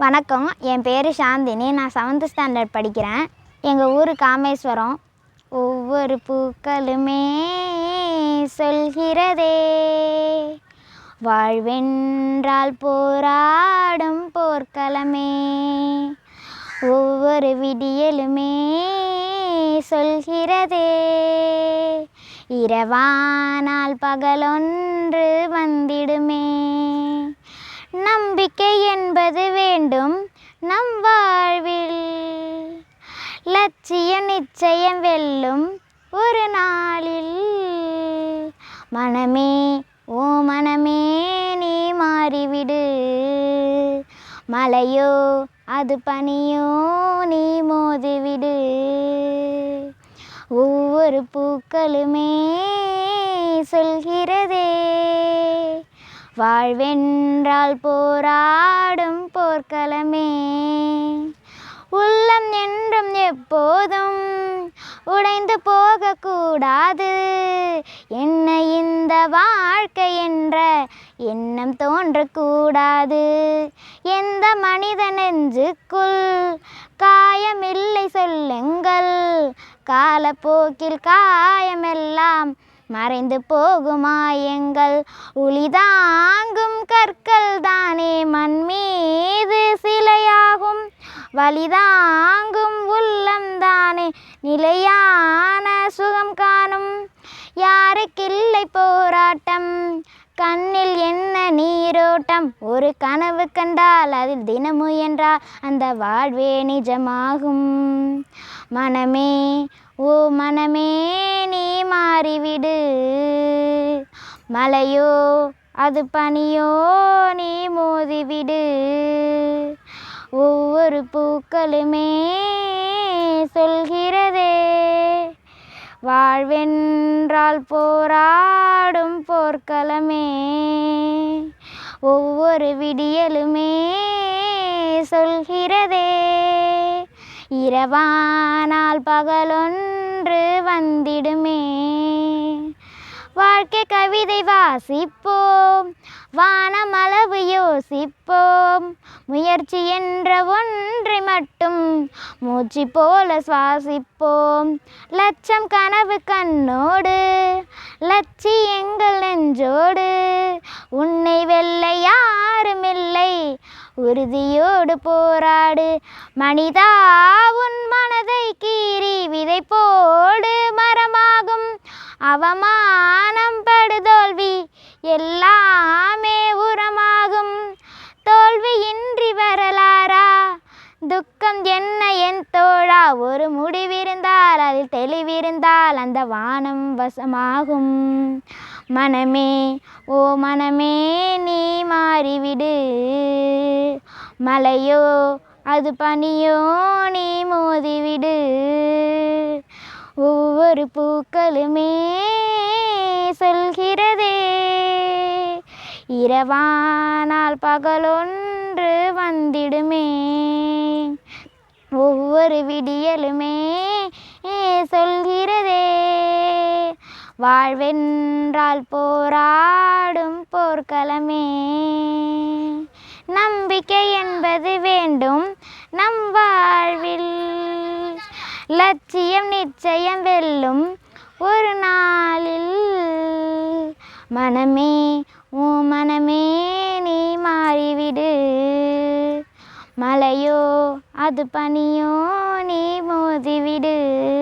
வணக்கம். என் பேர் சாந்தினி. நான் செவன்த் ஸ்டாண்டர்ட் படிக்கிறேன். எங்கள் ஊர் காமேஸ்வரம். ஒவ்வொரு பூக்களுமே சொல்கிறதே. வாழ்வென்றால் போராடும் போர்க்களமே. ஒவ்வொரு விடியலுமே சொல்கிறதே. இரவானால் பகலொன்று வந்திடுமே. நம்பிக்கை வேண்டும் நம் வாழ்வில். லட்சியம் நிச்சயம் வெல்லும் ஒரு நாளில். மனமே ஓ மனமே நீ மாறிவிடு. மலையோ அது பனியோ நீ மோதிவிடு. ஒவ்வொரு பூக்களுமே சொல்கிறதே வாழ்வென்றால் போராடும் போர்க்களமே. உள்ளம் என்றும் எப்போதும் உடைந்து போகக்கூடாது. என்ன இந்த வாழ்க்கை என்ற எண்ணம் தோன்றக்கூடாது. எந்த மனித நெஞ்சுக்குள் காயமில்லை சொல்லுங்கள். காலப்போக்கில் காயமெல்லாம் மறைந்து போகுமாயங்கள் உளிதாங்கும் கற்கள் தானே மண் மீது சிலையாகும். வலிதாங்கும் உள்ளம் தானே நிலையான சுகம் காணும். யாருக்கில்லை போராட்டம்? கண்ணில் என்ன நீரோட்டம்? ஒரு கனவு கண்டால் அதில் தினமுயன்றால் அந்த வாழ்வே நிஜமாகும். மனமே ஓ மனமே நீ மாறிவிடு. மலையோ அது பனியோ நீ மோதிவிடு. ஒவ்வொரு பூக்களுமே சொல்கிறதே. வாழ்வென்றால் போராடும் போர்க்களமே. ஒவ்வொரு விடியலுமே சொல்கிறதே. இரவானால் பகலொன்று வந்திடுமே. வாழ்க்கை கவிதை வாசிப்போம் வானமளவு யோசிப்போம். முயற்சி என்ற ஒன்றை மட்டும் மூச்சு போல சுவாசிப்போம். லட்சம் கனவு கண்ணோடு லட்சியங்கள் நெஞ்சோடு உறுதியோடு போராடு. மனிதா உன் மனதை கீறி விதை போடு மரமாகும். அவமானம் படு தோல்வி எல்லாமே உரமாகும். தோல்வியின்றி வரலாறா? துக்கம் என்ன என் தோழா? ஒரு முடிவிருந்தால் அதில் தெளிவிருந்தால் அந்த வானம் வசமாகும். மனமே ஓ மனமே நீ மாறிவிடு. மலையோ அது பனியோ நீ மோதிவிடு. ஒவ்வொரு பூக்களுமே சொல்கிறதே. இரவானால் பகலொன்று வந்திடுமே. ஒவ்வொரு விடியலுமே சொல்கிறதே. வாழ்வென்றால் போராடும் போர்க்களமே நம்பிக்கை என்பது வேண்டும் நம் வாழ்வில் லட்சியம் நிச்சயம் வெல்லும் ஒரு நாளில் மனமே ஓ மனமே நீ மாறிவிடு. மலையோ அது பனியோ நீ மோதிவிடு.